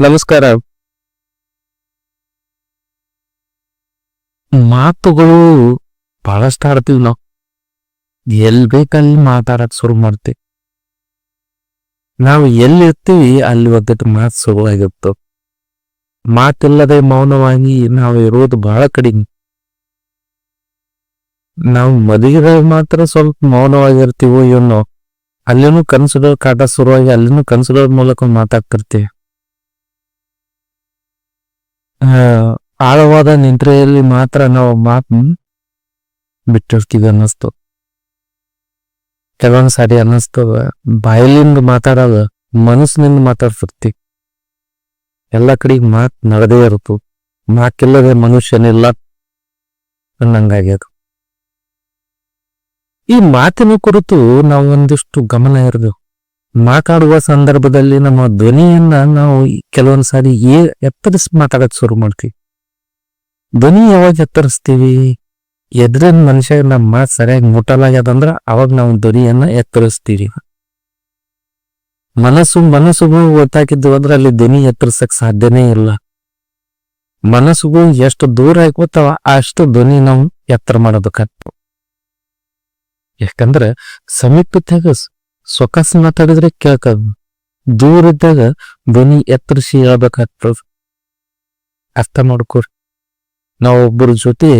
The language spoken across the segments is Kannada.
ನಮಸ್ಕಾರ. ಮಾತುಗಳು ಬಹಳಷ್ಟು ಆಡ್ತೀವಿ ನಾವು. ಎಲ್ ಬೇಕಲ್ಲಿ ಮಾತಾಡಕ್ ಶುರು ಮಾಡ್ತೀವಿ. ನಾವು ಎಲ್ಲಿರ್ತೀವಿ ಅಲ್ಲಿ ಒದ್ದಟ್ಟು ಮಾತು ಶುರುವಾಗಿತ್ತು ಮಾತಿಲ್ಲದೆ ಮೌನವಾಗಿ ನಾವು ಇರೋದು ಬಹಳ ಕಡಿಮೆ. ನಾವು ಮದುವೆದಾಗ ಮಾತ್ರ ಸ್ವಲ್ಪ ಮೌನವಾಗಿರ್ತೀವೋ ಏನೋ. ಅಲ್ಲಿನೂ ಕನಸುಗಳ ಕಾಟ ಶುರುವಾಗಿ ಅಲ್ಲಿನೂ ಕನಸುಗಳ ಮೂಲಕ ಮಾತಾಡ್ತಿರ್ತೀವಿ. ಆಳವಾದ ನಿದ್ರೆಯಲ್ಲಿ ಮಾತ್ರ ನಾವು ಮಾತು ಬಿಟ್ಟಿರ್ತೀವಿ ಅನ್ನಿಸ್ತು. ಕೆಲವೊಂದು ಸಾರಿ ಅನ್ನಿಸ್ತದ ಬಾಯಲಿಂದ ಮಾತಾಡೋದು ಮನಸ್ಸಿನಿಂದ ಮಾತಾಡ್ತಿರ್ತಿ. ಎಲ್ಲ ಕಡೆ ಮಾತ್ ನಡೆದೇ ಇರುತ್ತು ಮಾತಿಲ್ಲದೆ ಮನುಷ್ಯನಿಲ್ಲ ಅನ್ನಂಗಾಗ್ಯದ ಈ ಮಾತಿನ ಕುರಿತು ನಾವು ಒಂದಿಷ್ಟು ಗಮನ ಇರಬೇಕು ಮಾತಾಡುವ ಸಂದರ್ಭದಲ್ಲಿ ನಮ್ಮ ಧ್ವನಿಯನ್ನ ನಾವು ಕೆಲವೊಂದು ಸಾರಿ ಏ ಎತ್ತರಿಸಿ ಮಾತಾಡಕ್ ಶುರು ಮಾಡ್ತೀವಿ. ಧ್ವನಿ ಯಾವಾಗ ಎತ್ತರಿಸ್ತೀವಿ? ಎದ್ರಿಂದ ಮನುಷ್ಯ ನಮ್ಮ ಮಾತು ಸರಿಯಾಗಿ ಮುಟ್ಟಲಾಗ್ಯದಂದ್ರ ಅವಾಗ ನಾವು ಧ್ವನಿಯನ್ನ ಎತ್ತರಿಸ್ತೀವಿ. ಮನಸ್ಸು ಮನಸ್ಸುಗೂ ಗೊತ್ತಾಕಿದ್ದು ಅಂದ್ರೆ ಅಲ್ಲಿ ಧ್ವನಿ ಎತ್ತರಿಸಕ್ ಸಾಧ್ಯನೇ ಇಲ್ಲ. ಮನಸ್ಸುಗೂ ಎಷ್ಟು ದೂರ ಆಯ್ಕೋತಾವ ಅಷ್ಟು ಧ್ವನಿ ನಾವು ಎತ್ತರ ಮಾಡೋದಕ್ಕತ್ತು ಯಾಕಂದ್ರೆ ಸಮೀಪದಾಗ ಸೊಕಾಸು ಮಾತಾಡಿದ್ರೆ ಕೇಳ್ಕದ್ ದೂರ ಇದ್ದಾಗ ಧ್ವನಿ ಎತ್ತರಿಸಿ ಹೇಳ್ಬೇಕಾಗ್ತದ. ಅರ್ಥ ಮಾಡ್ಕೊರಿ. ನಾವು ಒಬ್ಬರ ಜೊತೆ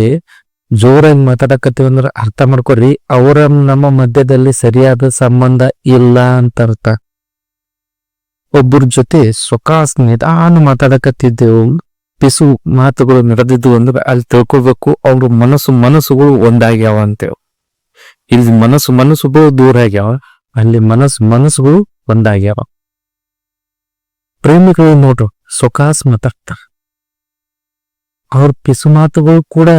ಜೋರಾಗಿ ಮಾತಾಡಕತ್ತೀವಿ ಅಂದ್ರೆ ಅರ್ಥ ಮಾಡ್ಕೊರಿ. ಅವರ ನಮ್ಮ ಮಧ್ಯದಲ್ಲಿ ಸರಿಯಾದ ಸಂಬಂಧ ಇಲ್ಲ ಅಂತ ಅರ್ಥ. ಒಬ್ಬರ ಜೊತೆ ಸೊಕಾಸ್ ನಿಧಾನ ಮಾತಾಡಕತ್ತಿದ್ದೆವು. ಪಿಸು ಮಾತುಗಳು ನಡೆದಿದ್ವು ಅಂದ್ರೆ ಅಲ್ಲಿ ತಿಳ್ಕೊಬೇಕು. ಅವ್ರ ಮನಸ್ಸು ಮನಸ್ಸುಗಳು ಒಂದಾಗ್ಯಾವ ಅಂತೇವ್ ಇಲ್ಲಿ ಮನಸ್ಸು ಮನಸ್ಸುಗಳು ದೂರ ಆಗ್ಯಾವ. ಅಲ್ಲಿ ಮನಸ್ ಮನಸ್ಸುಗಳು ಒಂದಾಗ್ಯಾವ. ಪ್ರೇಮಿಗಳು ನೋಡ್ರು ಸೊಕಾಸ್ ಮಾತಾಡ್ತಾರ ಅವ್ರ ಪಿಸು ಮಾತುಗಳು ಕೂಡ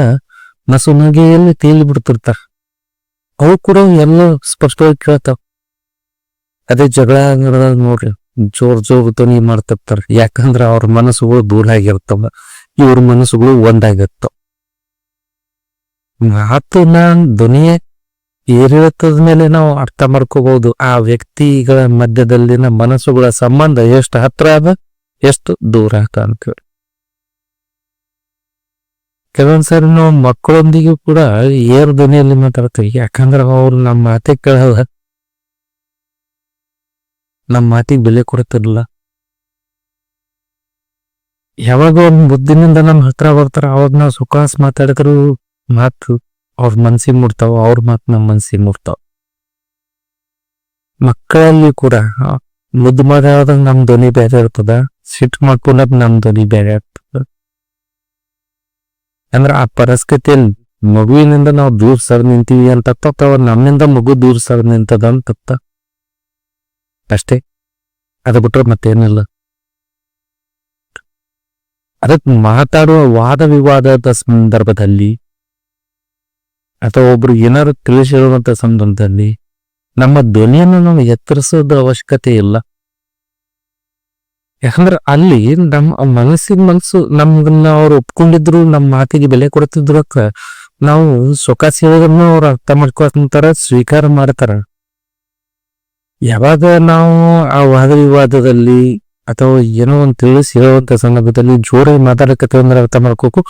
ನಸುನಗೆಯಲ್ಲಿ ತೇಲಿ ಬಿಡ್ತಿರ್ತಾರ. ಅವು ಕೂಡ ಎಲ್ಲ ಸ್ಪಷ್ಟವಾಗಿ ಕೇಳ್ತಾವ ಅದೇ ಜಗಳ ನೋಡ್ರಿ, ಜೋರ್ ಜೋರ್ ಧ್ವನಿ ಮಾಡ್ತಿರ್ತಾರ. ಯಾಕಂದ್ರ ಅವ್ರ ಮನಸ್ಸುಗಳು ದೂರ ಆಗಿರ್ತಾವ, ಇವ್ರ ಮನಸ್ಸುಗಳು ಒಂದಾಗಿರ್ತಾವ. ಮಾತು ನಾನ್ ಧ್ವನಿಯೇ ಏರಿಳಿತದ ಮೇಲೆ ನಾವು ಅರ್ಥ ಮಾಡ್ಕೋಬಹುದು. ಆ ವ್ಯಕ್ತಿಗಳ ಮಧ್ಯದಲ್ಲಿನ ಮನಸ್ಸುಗಳ ಸಂಬಂಧ ಎಷ್ಟು ಹತ್ರ ಅದ, ಎಷ್ಟು ದೂರ ಆತ ಅಂತ ಕೆಲವೊಂದ್ಸರಿ ನಾವು ಮಕ್ಕಳೊಂದಿಗೂ ಕೂಡ ಏರ್ ಧ್ವನಿಯಲ್ಲಿ ಮಾತಾಡ್ತೀವಿ. ಯಾಕಂದ್ರೆ ಅವ್ರು ನಮ್ಮ ಮಾತೆ ಕೇಳಲ್ಲ. ನಮ್ಮ ಮಾತಿಗೆ ಬೆಲೆ ಕೊಡ್ತಿರ್ಲಿಲ್ಲ. ಯಾವಾಗ ಅವ್ರ ಬುದ್ಧಿನಿಂದ ನಮ್ಮ ಹತ್ರ ಬರ್ತಾರ. ಅವಾಗ ನಾವು ಸುಖಾಸ್ ಮಾತಾಡಿದ್ರು ಮಾತು ಅವ್ರ ಮನ್ಸಿಗೆ ಮುಟ್ತಾವ, ಅವ್ರ ಮಾತು ನಮ್ಮ ಮನ್ಸಿಗೆ ಮುಟ್ತಾವ. ಮಕ್ಕಳಲ್ಲಿ ಕೂಡ ಮುದ್ದು ಮಾತಾಡಿದಾಗ ನಮ್ ಧ್ವನಿ ಬೇರೆ ಇರ್ತದ ಸಿಟ್ಟು ಮಾಡ್ಕೊಂಡ ನಮ್ ಧ್ವನಿ ಬೇರೆ ಇರ್ತದ. ಅಂದ್ರ ಆ ಪರಿಸ್ಥಿತಿಯಲ್ಲಿ ಮಗುವಿನಿಂದ ನಾವು ದೂರ ಸರ್ ನಿಂತೀವಿ ಅಂತ ಅಥವಾ ನಮ್ಮಿಂದ ಮಗು ದೂರ ಸರ್ ನಿಂತದ ಅಂತ ಅಷ್ಟೇ. ಅದು ಬಿಟ್ರೆ ಮತ್ತೇನಿಲ್ಲ. ಅದಕ್ಕೆ ಮಾತಾಡುವ ವಾದ ವಿವಾದದ ಸಂದರ್ಭದಲ್ಲಿ ಅಥವಾ ಒಬ್ರು ಏನಾದ್ರು ತಿಳಿಸಿರುವಂತ ಸಂದರ್ಭದಲ್ಲಿ ನಮ್ಮ ಧ್ವನಿಯನ್ನು ನಾವು ಎತ್ತರಿಸೋದ ಅವಶ್ಯಕತೆ ಇಲ್ಲ. ಯಾಕಂದ್ರೆ ಅಲ್ಲಿ ನಮ್ಮ ಮನಸ್ಸಿನ ಮನಸ್ಸು ನಮ್ಗನ್ನ ಅವ್ರು ಒಪ್ಕೊಂಡಿದ್ರು, ನಮ್ಮ ಮಾತಿಗೆ ಬೆಲೆ ಕೊಡ್ತಿದ್ರು ನಾವು ಸುಖ ಸೇವೆಗಳನ್ನು ಅವ್ರು ಅರ್ಥ ಮಾಡ್ಕೊತಾರ ಸ್ವೀಕಾರ ಮಾಡ್ತಾರ. ಯಾವಾಗ ನಾವು ಆ ವಾದ ವಿವಾದದಲ್ಲಿ ಅಥವಾ ಏನೋ ಒಂದು ತಿಳಿಸಿ ಹೇಳುವಂತ ಸಂದರ್ಭದಲ್ಲಿ ಜೋರಾಗಿ ಮಾತಾಡಕತ್ತೇವೆ ಅಂದ್ರೆ ಅರ್ಥ ಮಾಡ್ಕೋಕು,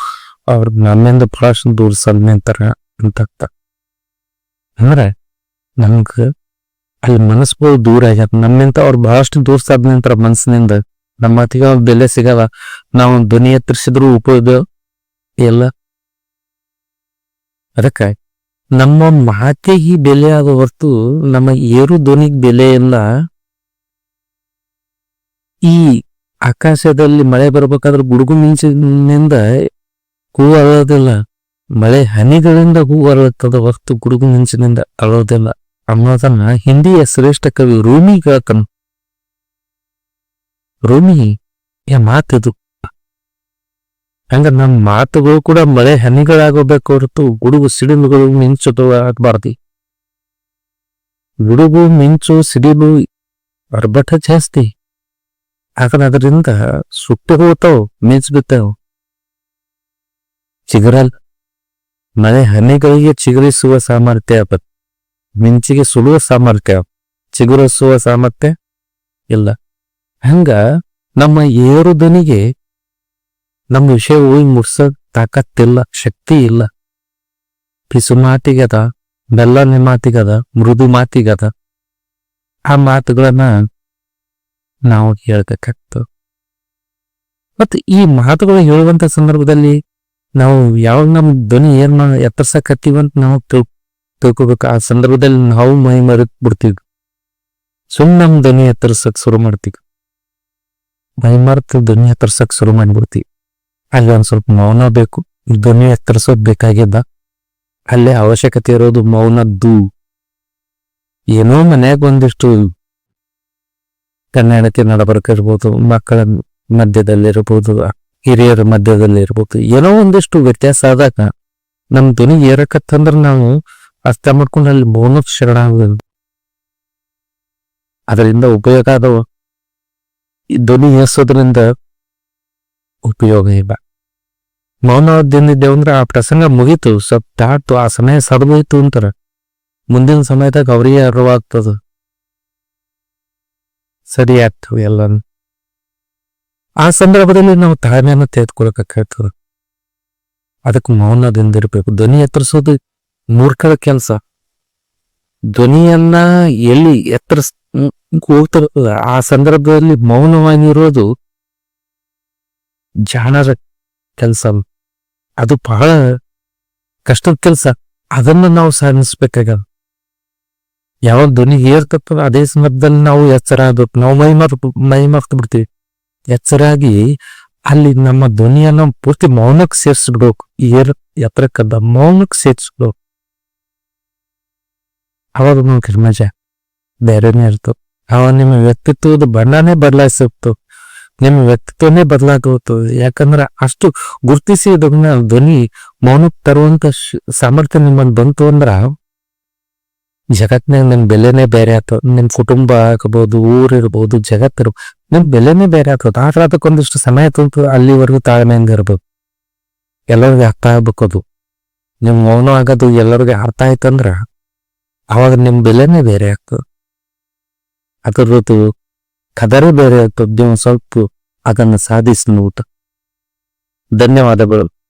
ಅವ್ರ ನಮ್ಮಿಂದ ಬಹಳಷ್ಟು ದೂರ ಸಲ್ ನಿಂತಾರ ಅಂತ ಅರ್ಥ ಅಂದ್ರೆ ನಮ್ಗ ಅಲ್ಲಿ ಮನಸ್ಸುಗಳು ದೂರ ಆಗ್ಯದ ನಮ್ಮಿಂದ ಅವ್ರು ಬಹಳಷ್ಟು ದೂರ ಸಾದ್ ನಿಂತಾರ ಮನಸ್ಸಿನಿಂದ ನಮ್ಮ ಮಾತಿಗೆ ಅವ್ರ ಬೆಲೆ ಸಿಗಲ್ಲ. ನಾವು ಧ್ವನಿ ಎತ್ತರಿಸಿದ್ರು ಉಪಯೋಗ ಎಲ್ಲ ಅದಕ್ಕೆ ನಮ್ಮ ಮಾತಿಗೆ ಬೆಲೆ ಆದ ಹೊರತು ನಮ್ಮ ಏರು ಧ್ವನಿಗೆ ಬೆಲೆ ಇಲ್ಲ. ಈ ಆಕಾಶದಲ್ಲಿ ಮಳೆ ಬರ್ಬೇಕಾದ್ರೆ ಗುಡುಗು ಮಿಂಚಿನಿಂದ ಕೂ ಅಳೋದಿಲ್ಲ ಮಳೆ ಹನಿಗಳಿಂದ ಹೂ ಅರಳುತ್ತದೆ ಹೊರತು ಗುಡುಗು ಮಿಂಚಿನಿಂದ ಅಳೋದಿಲ್ಲ ಅನ್ನೋದನ್ನ ಹಿಂದಿಯ ಶ್ರೇಷ್ಠ ಕವಿ ರೂಮಿ ಹೇಳ್ತಾನ ರೂಮಿ ಯಾ ಮಾತಿದು ಹಂಗ ನಮ್ಮ ಮಾತುಗಳು ಕೂಡ ಮಳೆ ಹನಿಗಳಾಗಬೇಕು ಹೊರತು ಗುಡುಗು ಸಿಡಿಲುಗಳು ಮಿಂಚುದು ಆಗ್ಬಾರ್ದು ಗುಡುಗು ಮಿಂಚು ಸಿಡಿಲು ಅರ್ಭಟ ಜಾಸ್ತಿ ಆದ್ರೆ ಅದರಿಂದ ಸುಟ್ಟು ಹೋಗ್ತಾವ್ ಮಿಂಚ್ ಬಿತ್ತಾವ್ ಚಿಗುರಲ್ ಮಳೆ ಹನಿಗಳಿಗೆ ಚಿಗುರಿಸುವ ಸಾಮರ್ಥ್ಯ ಮಿಂಚಿಗೆ ಸುಳುವ ಸಾಮರ್ಥ್ಯ ಚಿಗುರಿಸುವ ಸಾಮರ್ಥ್ಯ ಇಲ್ಲ. ಹಂಗ ನಮ್ಮ ಏರು ದನಿಗೆ ನಮ್ಮ ವಿಷಯ ಹೋಗಿ ಮುಟ್ಸಕ್ ತಾಕತ್ತಿಲ್ಲ, ಶಕ್ತಿ ಇಲ್ಲ. ಪಿಸು ಮಾತಿಗದ, ಬೆಲ್ಲನೆ ಮಾತಿಗದ, ಮೃದು ಮಾತಿಗದ. ಆ ಮಾತುಗಳನ್ನ ನಾವು ಹೇಳ್ಬೇಕಾಗ್ತದೆ. ಮತ್ತು ಈ ಮಾತುಗಳು ಹೇಳುವಂತ ಸಂದರ್ಭದಲ್ಲಿ ನಾವು ಯಾವಾಗ ನಮ್ಮ ಧ್ವನಿ ಏನ್ ಎತ್ತರ್ಸಕತ್ತೀವಂತ ನಾವು ತಿಳ್ ತಿಳ್ಕೊಬೇಕು. ಆ ಸಂದರ್ಭದಲ್ಲಿ ನಾವು ಮೈ ಮರೆತ್ ಬಿಡ್ತೀವಿ. ಸುಮ್ ನಮ್ ಧ್ವನಿ ಎತ್ತರ್ಸಕ್ ಶುರು ಮಾಡ್ತೀವಿ. ಮೈ ಮರೆತು ಧ್ವನಿ ಎತ್ತರ್ಸಕ್ ಶುರು ಮಾಡ್ಬಿಡ್ತೀವಿ. ಅಲ್ಲಿ ಒಂದ್ ಸ್ವಲ್ಪ ಮೌನ ಬೇಕು. ಧ್ವನಿ ಎತ್ತರಿಸೋದ್ ಬೇಕಾಗಿದ್ದ ಅಲ್ಲೇ ಅವಶ್ಯಕತೆ ಇರೋದು ಮೌನದ್ದು. ಏನೋ ಮನ್ಯಾಗ ಒಂದಿಷ್ಟು ಕನ್ನಡಕ್ಕೆ ನಡಬರ್ಕ ಇರ್ಬೋದು, ಮಕ್ಕಳ ಮಧ್ಯದಲ್ಲಿರ್ಬೋದು ಹಿರಿಯರ ಮಧ್ಯದಲ್ಲಿರ್ಬೋದು. ಏನೋ ಒಂದಿಷ್ಟು ವ್ಯತ್ಯಾಸ ಆದಾಗ ನಮ್ಮ ಧ್ವನಿ ಏರಕತ್ತಂದ್ರೆ ನಾವು ಅರ್ಥ ಮಾಡ್ಕೊಂಡು ಅಲ್ಲಿ ಮೌನ ಶರಣ ಅದರಿಂದ ಉಪಯೋಗ ಆದವು. ಈ ಧ್ವನಿ ಏರ್ಸೋದ್ರಿಂದ ಉಪಯೋಗ ಇಲ್ಲ. ಮೌನದಿಂದಿದ್ದೇವು ಅಂದ್ರೆ ಆ ಪ್ರಸಂಗ ಮುಗೀತು. ಸ್ವಲ್ಪ ದಾಟ್ತು ಆ ಸಮಯ ಸರಿದೋಯ್ತು ಅಂತಾರೆ. ಮುಂದಿನ ಸಮಯದಾಗ ಅವರಿಗೆ ಅರಿವಾಗ್ತದ. ಸರಿ ಆಗ್ತವೆ ಎಲ್ಲ ಆ ಸಂದರ್ಭದಲ್ಲಿ ನಾವು ತಾಳ್ಮೆಯನ್ನು ತೆಗೆದುಕೊಳಕಾಗ್ತದ ಅದಕ್ಕೆ ಮೌನದಿಂದ ಇರ್ಬೇಕು ಧ್ವನಿ ಎತ್ತರಿಸೋದು ಮೂರ್ಖದ ಕೆಲಸ. ಧ್ವನಿಯನ್ನ ಎಲ್ಲಿ ಹೋಗ್ತಾರ ಆ ಸಂದರ್ಭದಲ್ಲಿ ಮೌನವಾಗಿರೋದು ಜಾಣರ ಕೆಲಸ. ಅದು ಬಹಳ ಕಷ್ಟದ ಕೆಲಸ. ಅದನ್ನ ನಾವು ಸಾಧಿಸ್ಬೇಕಾಗ ಯಾವ ಧ್ವನಿ ಏರ್ತಪ್ಪ ಅದೇ ಸಂದರ್ಭದಲ್ಲಿ ನಾವು ಎಚ್ಚರ ಆಗ್ಬೇಕು. ನಾವು ಮೈ ಮರ್ತು ಮೈ ಮರ್ತು ಬಿಡ್ತೀವಿ. ಎಚ್ಚರಾಗಿ ಅಲ್ಲಿ ನಮ್ಮ ಧ್ವನಿಯನ್ನ ಪೂರ್ತಿ ಮೌನಕ್ಕೆ ಸೇರ್ಸ್ಬಿಡ್ಬೇಕು. ಏರ್ ಎತ್ತರಕ್ಕದ ಮೌನಕ್ಕೆ ಸೇರ್ಸ್ಬಿಡ್ಬೇಕು. ಅವಾಗ ನಮ್ಗೆ ಮಜಾ ಬೇರೆನೇ ಇರ್ತವೆ ಅವ ನಿಮ್ಮ ವ್ಯಕ್ತಿತ್ವದ ಬಣ್ಣನೇ ಬದಲಾಯಿಸುತ್ತು ನಿಮ್ಮ ವ್ಯಕ್ತಿತ್ವನೇ ಬದಲಾಗುತ್ತೆ ಯಾಕಂದ್ರೆ ಅಷ್ಟು ಗುರುತಿಸಿ ಇದನ್ನ ಧ್ವನಿ ಮೌನಕ್ಕೆ ತರುವಂತ ಸಾಮರ್ಥ್ಯ ನಿಮ್ಮಲ್ಲಿ ಬಂತು ಅಂದ್ರ ಜಗತ್ನಾಗ ನಿಮ್ ಬೆಲೆನೇ ಬೇರೆ ಆತ. ನಿಮ್ ಕುಟುಂಬ ಆಗ್ಬೋದು, ಊರಿರ್ಬೋದು ಜಗತ್ತಿರ್ಬೋದು ಜಗತ್ತಿರ್ ನಿಮ್ ಬೆಲೆನೇ ಬೇರೆ ಆಗ್ತದ. ಆದ್ರೆ ಅದಕ್ಕೊಂದಿಷ್ಟು ಸಮಯ ತಂತು ಅಲ್ಲಿವರೆಗೂ ತಾಳ್ಮೆಯಿಂದ ಇರ್ಬೇಕು. ಎಲ್ಲರಿಗೂ ಅರ್ಥ ಆಗ್ಬೇಕು ಅದು. ನಿಮ್ ಮೌನ ಆಗೋದು ಎಲ್ಲರಿಗೂ ಅರ್ಥ ಆಯ್ತಂದ್ರ ಅವಾಗ ನಿಮ್ ಬೆಲೆನೇ ಬೇರೆ ಆಗ್ತದೆ. ಅದರದ್ದು ಕದರೇ ಬೇರೆ ಆಗ್ತದೆ. ನೀವು ಸ್ವಲ್ಪ ಅದನ್ನು ಸಾಧಿಸಿ ನೋಟ ಧನ್ಯವಾದಗಳು.